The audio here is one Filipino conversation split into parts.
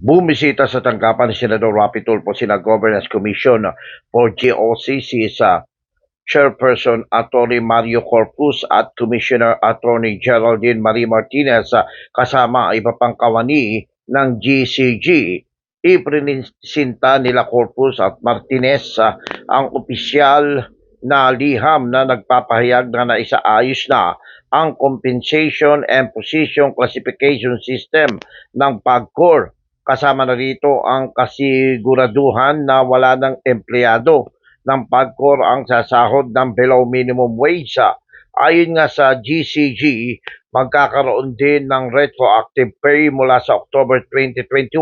bumisita sa tanggapan ni Senador Rapi Tulfo sina Governance Commission for GOCC sa Chairperson Attorney Mario Corpus at Commissioner Attorney Geraldine Marie Martinez kasama iba pang kawani ng GCG. Iprinisinta nila Corpus at Martinez ang opisyal na liham na nagpapahayag na naisaayos na ang compensation and position classification system ng PAGCOR. Kasama na rito ang kasiguraduhan na wala ng empleyado ng PAGCOR ang sasahod ng below minimum wage. Ayon nga sa GCG, magkakaroon din ng retroactive pay mula sa October 2021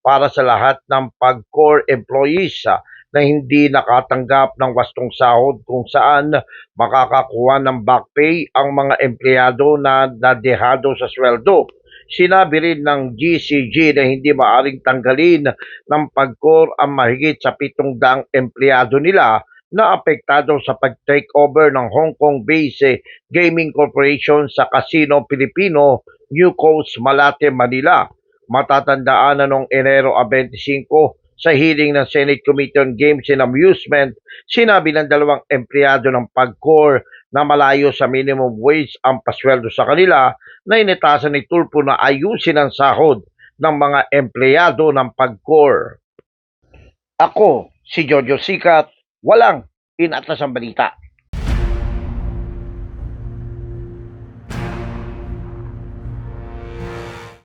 para sa lahat ng PAGCOR employees na hindi nakatanggap ng wastong sahod kung saan makakakuha ng back pay ang mga empleyado na nadehado sa sweldo. Sinabi rin ng GCG na hindi maaring tanggalin ng pagkor ang mahigit sa pitong daang empleyado nila na apektado sa pag-take over ng Hong Kong-based gaming corporation sa Casino Pilipino, New Coast, Malate, Manila. Matatandaan na noong Enero 25 sa hearing ng Senate Committee on Games and Amusement, sinabi ng dalawang empleyado ng PAGCOR na malayo sa minimum wage ang pasweldo sa kanila na initasan ni Tulpo na ayusin ang sahod ng mga empleyado ng PAGCOR. Ako, si Jojo Sikat, walang inatas ang balita.